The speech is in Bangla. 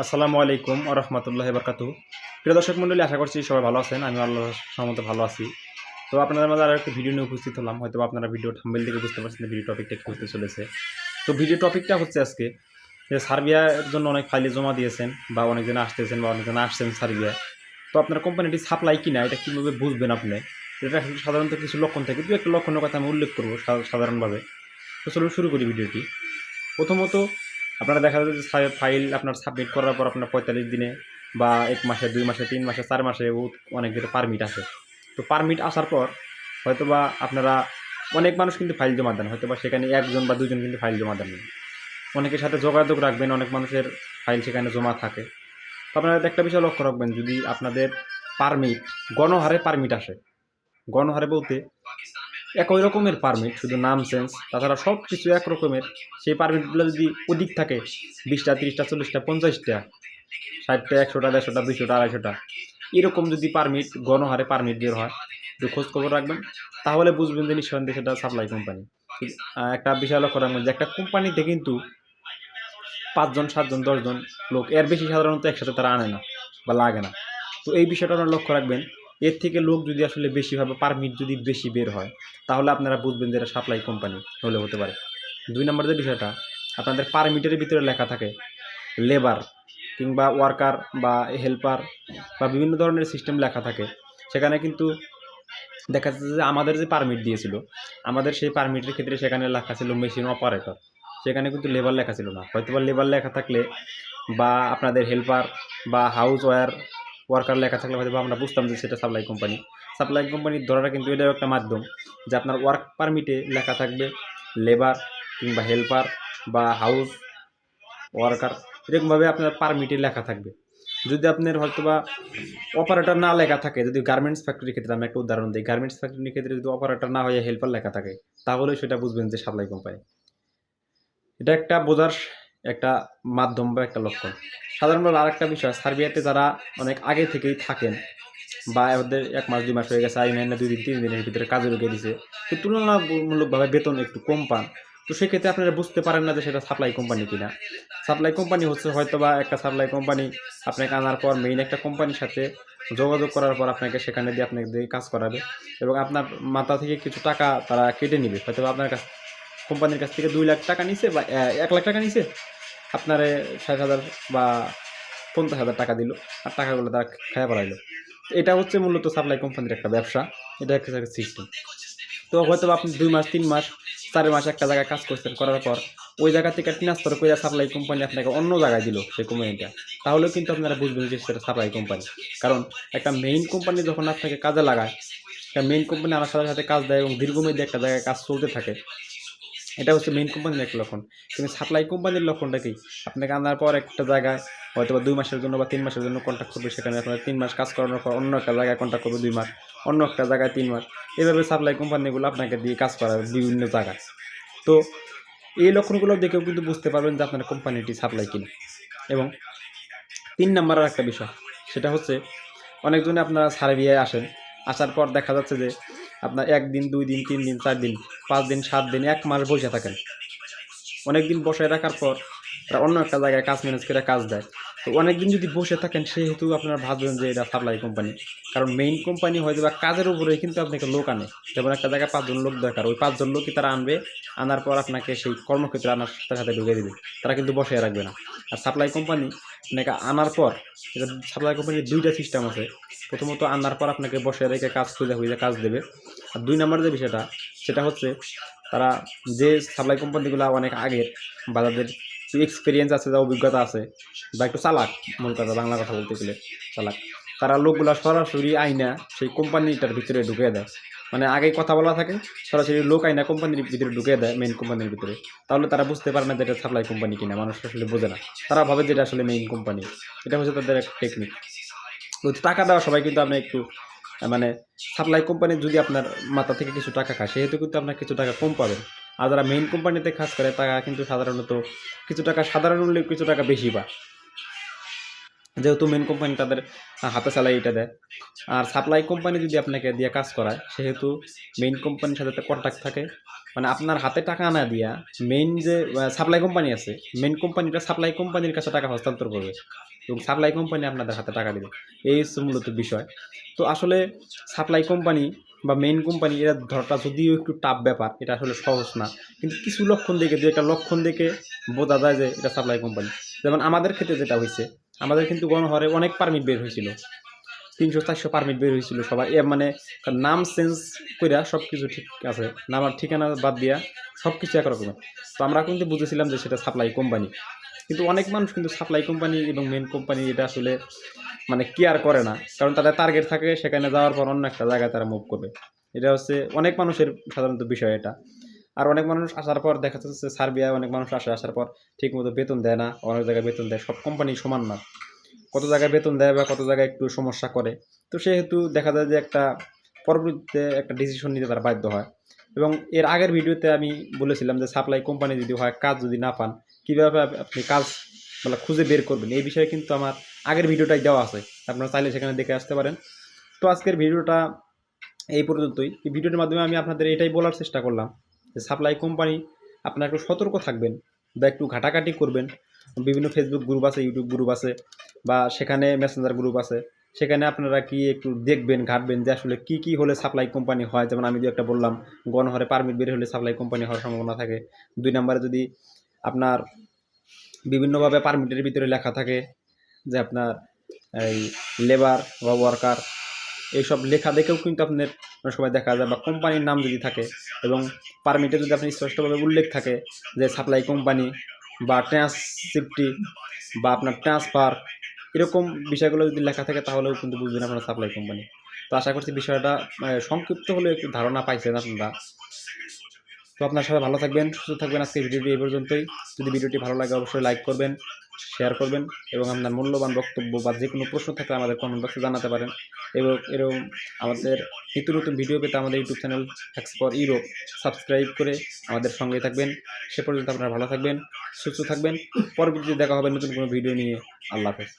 আসসালামু আলাইকুম রহমতুল্লাহ বরকাতু প্রিয় দর্শক মণ্ডলী, আশা করছি সবাই ভালো আছেন আমি আল্লাহ সহমত ভালো আছি। তো আপনাদের মাঝে আরও একটা ভিডিও নিয়ে উপস্থিত হলাম। হয়তো আপনারা ভিডিও থাম্বেল থেকে বুঝতে পারছেন ভিডিও টপিকটা কী হতে চলেছে। তো ভিডিও টপিকটা হচ্ছে আজকে যে সার্বিয়ার জন্য অনেক ফাইলে জমা দিয়েছেন বা অনেকজন আসতেছেন বা অনেকজন আসছেন সার্বিয়া। তো আপনার কোম্পানিটি সাপ্লাই কিনা, এটা কীভাবে বুঝবেন আপনি? এটা সাধারণত কিছু লক্ষণ থাকে। দু একটা লক্ষণের কথা আমি উল্লেখ করব সাধারণভাবে। তো চলুন শুরু করি ভিডিওটি প্রথমত আপনারা দেখা যাচ্ছে যে ফাইল আপনার সাবমিট করার পর আপনার পঁয়তাল্লিশ দিনে বা এক মাসে, দুই মাসে, তিন মাসে, চার মাসে অনেক পারমিট আসে। তো পারমিট আসার পর হয়তো বা আপনারা অনেক মানুষ কিন্তু ফাইল জমা দেন হয়তো বা সেখানে একজন বা দুজন কিন্তু ফাইল জমা দেন অনেকের সাথে যোগাযোগ রাখবেন, অনেক মানুষের ফাইল সেখানে জমা থাকে। তো আপনারা একটা বিষয় লক্ষ্য রাখবেন, যদি আপনাদের পারমিট গণহারে পারমিট আসে, গণহারে বলতে একই রকমের পারমিট শুধু নাম চেঞ্জ তাছাড়া সব কিছু এক রকমের। সেই পারমিটগুলো যদি অধিক থাকে, বিশটা, তিরিশটা, চল্লিশটা, পঞ্চাশটা, ষাটটা, একশোটা, দেড়শোটা, দুইশোটা, আড়াইশোটা, এরকম যদি পারমিট গণহারে পারমিট বের হয়, একটু খোঁজ খবর রাখবেন, তাহলে বুঝবেন যে নিঃসন্দেহে সেটা সাপ্লাই কোম্পানি একটা বিষয় লক্ষ্য রাখবেন যে একটা কোম্পানিতে কিন্তু পাঁচজন, সাতজন, দশজন লোক, এর বেশি সাধারণত একসাথে তারা আনে না বা লাগে না। তো এই বিষয়টা আপনারা লক্ষ্য রাখবেন এর থেকে লোক যদি আসলে বেশি হবে পারমিট যদি বেশি বের হয়, তাহলে আপনারা বুঝবেন যে এটা সাপ্লাই কোম্পানি হলে হতে পারে। দুই নম্বর যে বিষয়টা, আপনাদের পারমিটের ভিতরে লেখা থাকে লেবার কিংবা ওয়ার্কার বা হেল্পার বা বিভিন্ন ধরনের সিস্টেম লেখা থাকে। সেখানে কিন্তু দেখা যাচ্ছে যে আমাদের যে পারমিট দিয়েছিল, আমাদের সেই পারমিটের ক্ষেত্রে সেখানে লেখা ছিল মেশিন অপারেটর সেখানে কিন্তু লেবার লেখা ছিল না। হয়তো বা লেবার লেখা থাকলে বা আপনাদের হেল্পার বা হাউস ওয়ার ওয়ার্কার লেখা থাকলে হয়তো আমরা বুঝতাম যে সেটা সাপ্লাই কোম্পানি সাপ্লাই কোম্পানির ধরাটা কিন্তু এটাও একটা মাধ্যম যে আপনার ওয়ার্ক পারমিটে লেখা থাকবে লেবার কিংবা হেল্পার বা হাউস ওয়ার্কার এরকমভাবে আপনার পারমিটে লেখা থাকবে। যদি আপনার হয়তো বা অপারেটর না লেখা থাকে, যদি গার্মেন্টস ফ্যাক্টরির ক্ষেত্রে আমি একটা উদাহরণ দিই গার্মেন্টস ফ্যাক্টরির ক্ষেত্রে যদি অপারেটর না হয়ে হেল্পার লেখা থাকে, তাহলে সেটা বুঝবেন যে সাপ্লাই কোম্পানি এটা একটা বোঝার একটা মাধ্যম বা একটা লক্ষণ। সাধারণভাবে আরেকটা বিষয়, সার্বিয়াতে যারা অনেক আগে থেকেই থাকেন বা ওদের এক মাস, দুই মাস হয়ে গেছে আই না দুই দিন, তিন দিনের ভিতরে কাজে ঢুকে দিছে, তো তুলনামূলকভাবে বেতন একটু কম পান। তো সেক্ষেত্রে আপনারা বুঝতে পারেন না যে সেটা সাপ্লাই কোম্পানি কিনা। সাপ্লাই কোম্পানি হচ্ছে হয়তো বা একটা সাপ্লাই কোম্পানি আপনাকে আনার পর মেইন একটা কোম্পানির সাথে যোগাযোগ করার পর আপনাকে সেখানে দিয়ে আপনাকে দিয়ে কাজ করাবে এবং আপনার মাথা থেকে কিছু টাকা তারা কেটে নেবে। হয়তো আপনার কাছ কোম্পানির কাছ থেকে দুই লাখ টাকা নিছে বা এক লাখ টাকা নিছে আপনারে ষাট হাজার বা পঞ্চাশ হাজার টাকা দিল, আর টাকাগুলো তারা খেয়ে পড়াইলো। এটা হচ্ছে মূলত সাপ্লাই কোম্পানির একটা ব্যবসা, এটা একটা সিস্টেম তো হয়তো আপনি দুই মাস, তিন মাস, চার মাস একটা জায়গায় কাজ করছেন, করার পর ওই জায়গা থেকে ট্রান্সফার করে সাপ্লাই কোম্পানি আপনাকে অন্য জায়গায় দিল সেই কোম্পানিটা তাহলেও কিন্তু আপনারা বুঝবেন যে সেটা সাপ্লাই কোম্পানি কারণ একটা মেইন কোম্পানি যখন আপনাকে কাজে লাগায়, একটা মেইন কোম্পানি আমার সাথে সাথে কাজ দেয় এবং দীর্ঘমেয়াদী একটা জায়গায় কাজ চলতে থাকে এটা হচ্ছে মেইন কোম্পানির একটা লক্ষণ। কিন্তু সাপ্লাই কোম্পানির লক্ষণটা কি? আপনাকে আনার পর একটা জায়গায় হয়তো বা দুই মাসের জন্য বা তিন মাসের জন্য কন্ট্যাক্ট করবে, সেখানে আপনার তিন মাস কাজ করানোর পর অন্য একটা জায়গায় কন্ট্যাক্ট করবে দুই মাস, অন্য একটা জায়গায় তিন মাস। এভাবে সাপ্লাই কোম্পানিগুলো আপনাকে দিয়ে কাজ করাবে বিভিন্ন জায়গায়। তো এই লক্ষণগুলো দেখেও কিন্তু বুঝতে পারবেন যে আপনার কোম্পানিটি সাপ্লাই কিনা। এবং তিন নাম্বার আর একটা বিষয়, সেটা হচ্ছে অনেকজনে আপনারা সার্ভিয়ায় আসেন, আসার পর দেখা যাচ্ছে যে আপনার একদিন, দুই দিন, তিন দিন, চার দিন পাঁচ দিন, সাত দিন, এক মাস বসে থাকেন। অনেক দিন বসে রাখার পর তারা অন্য একটা জায়গায় কাজ ম্যানেজ করে কাজ দেয়। তো অনেক দিন যদি বসে থাকেন, সেহেতু আপনারা ভাববেন যে এটা সাপ্লাই কোম্পানি। কারণ মেইন কোম্পানি হয়তো বা কাজের উপরে কিন্তু আপনাকে লোক আনে। যেমন একটা জায়গায় পাঁচজন লোক দরকার, ওই পাঁচজন লোকই তারা আনবে। আনার পর আপনাকে সেই কর্মক্ষেত্রে আনার সাথে সাথে ঢুকে দেবে। তারা কিন্তু বসে রাখবে না। আর সাপ্লাই কোম্পানি, আপনাকে আনার পর, এটা সাপ্লাই কোম্পানির দুইটা সিস্টেম আছে। প্রথমত আনার পর আপনাকে বসে রেখে কাজ খুঁজে খুঁজে কাজ দেবে। আর দুই নম্বর যে বিষয়টা, সেটা হচ্ছে তারা যে সাপ্লাই কোম্পানিগুলো অনেক আগের বা তাদের এক্সপিরিয়েন্স আছে, যা অভিজ্ঞতা আছে, বা একটু চালাক, মূল কথা, বাংলা কথা বলতে গেলে চালাক, তারা লোকগুলা সরাসরি আইনা সেই কোম্পানিটার ভিতরে ঢুকে দেয়। মানে আগেই কথা বলা থাকে, সরাসরি লোক আইনা কোম্পানির ভিতরে ঢুকে দেয় মেইন কোম্পানির ভিতরে। তাহলে তারা বুঝতে পারে না যে এটা সাপ্লাই কোম্পানি কিনা, মানুষ আসলে বোঝে না। তারা ভাবে যে এটা আসলে মেইন কোম্পানি এটা হচ্ছে তাদের একটা টেকনিক টাকা দেওয়া সবাই কিন্তু আপনি একটু মানে সাপ্লাই কোম্পানি যদি আপনার মাথা থেকে কিছু টাকা খায়, সেহেতু কিন্তু আপনার কিছু টাকা কম পাবেন। আর যারা মেইন কোম্পানিতে কাজ করে, তারা কিন্তু সাধারণত কিছু টাকা, সাধারণ কিছু টাকা বেশি পায়। যেহেতু মেন কোম্পানি তাদের হাতে চালাই এটা দেয়। আর সাপ্লাই কোম্পানি যদি আপনাকে দিয়ে কাজ করায়, সেহেতু মেইন কোম্পানির সাথে কন্ট্যাক্ট থাকে। মানে আপনার হাতে টাকা না দিয়া মেইন যে সাপ্লাই কোম্পানি আছে মেইন কোম্পানিটা সাপ্লাই কোম্পানির কাছে টাকা হস্তান্তর করবে। এবং সাপ্লাই কোম্পানি আপনাদের হাতে টাকা দেবে। এই হচ্ছে মূলত বিষয়। তো আসলে সাপ্লাই কোম্পানি বা মেইন কোম্পানি এরা ধরাটা যদিও একটু টাফ ব্যাপার, এটা আসলে সহজ না। কিন্তু কিছু লক্ষণ দেখে, দু একটা লক্ষণ দেখে বোঝা যায় যে এটা সাপ্লাই কোম্পানি যেমন আমাদের ক্ষেত্রে যেটা হয়েছে, আমাদের কিন্তু গণহারে অনেক পারমিট বের হয়েছিল। তিনশো, চারশো পারমিট বের হয়েছিল সবার। এ মানে নাম চেঞ্জ কইরা সব কিছু ঠিক আছে, নাম আর ঠিকানা বাদ দিয়া সব কিছু একরকমের। তো আমরা কিন্তু বুঝেছিলাম যে সেটা সাপ্লাই কোম্পানি কিন্তু অনেক মানুষ কিন্তু সাপ্লাই কোম্পানি এবং মেন কোম্পানি এটা আসলে মানে কেয়ার করে না। কারণ তাদের টার্গেট থাকে সেখানে যাওয়ার পর অন্য একটা জায়গায় তারা মুভ করবে। এটা হচ্ছে অনেক মানুষের সাধারণত বিষয় এটা। আর অনেক মানুষ আসার পর দেখা যাচ্ছে সার্বিয়ায় অনেক মানুষ আসে, আসার পর ঠিকমতো বেতন দেয় না, অনেক জায়গায় বেতন দেয়, সব কোম্পানি সমান না। কত জায়গায় বেতন দেয় বা কত জায়গায় একটু সমস্যা করে। তো সেহেতু দেখা যায় যে একটা পরবর্তীতে একটা ডিসিশন নিতে তারা বাধ্য হয়। এবং এর আগের ভিডিওতে আমি বলেছিলাম যে সাপ্লাই কোম্পানি যদি হয়, কাজ যদি না পান কীভাবে আপনি কাজ মানে খুঁজে বের করবেন? এই বিষয়ে কিন্তু আমার আগের ভিডিওটাই দেওয়া আছে। আপনারা চাইলে সেখানে দেখে আসতে পারেন। তো আজকের ভিডিওটা এই পর্যন্তই। এই ভিডিওর মাধ্যমে আমি আপনাদের এটাই বলার চেষ্টা করলাম যে সাপ্লাই কোম্পানি আপনারা একটু সতর্ক থাকবেন বা একটু ঘাটাঘাটি করবেন। বিভিন্ন ফেসবুক গ্রুপ আছে ইউটিউব গ্রুপ আছে বা সেখানে মেসেঞ্জার গ্রুপ আছে। সেখানে আপনারা কি একটু দেখবেন, ঘাটবেন যে আসলে কি কি হলে সাপ্লাই কোম্পানি হয়? যেমন আমি দু একটা বললাম, গণহরে পারমিট বের হলে সাপ্লাই কোম্পানি হওয়ার সম্ভাবনা থাকে। দুই নম্বরে যদি আপনার বিভিন্নভাবে পারমিটের ভিতরে লেখা থাকে যে আপনার এই লেবার বা ওয়ার্কার এইসব লেখা দেখেও কিন্তু আপনার অনেক সময় দেখা যায় বা কোম্পানির নাম যদি থাকে এবং পারমিটে যদি আপনি স্পষ্টভাবে উল্লেখ থাকে যে সাপ্লাই কোম্পানি বা ট্রান্সশিপটি বা আপনার ট্রান্সফার এরকম বিষয়গুলো যদি লেখা থাকে তাহলেও কিন্তু বুঝবেন আপনার সাপ্লাই কোম্পানি তো আশা করছি বিষয়টা সংক্ষিপ্ত হলেও একটু ধারণা পাইছেন আপনারা। তো আপনার সবাই ভালো থাকবেন, সুস্থ থাকবেন আজকে ভিডিওটি এই পর্যন্তই। যদি ভিডিওটি ভালো লাগে অবশ্যই লাইক করবেন শেয়ার করবেন এবং আপনার মূল্যবান বক্তব্য বা যে কোনো প্রশ্ন থাকলে আমাদের কমেন্ট বক্সে জানাতে পারেন। এবং এরকম আমাদের নিত্য নতুন ভিডিও পেতে আমাদের YouTube channel thanks for Europe subscribe করে আমাদের সঙ্গে থাকবেন। সে পর্যন্ত আপনারা ভালো থাকবেন, সুস্থ থাকবেন। পরবর্তীতে দেখা হবে নতুন কোনো ভিডিও নিয়ে। আল্লাহ হাফেজ।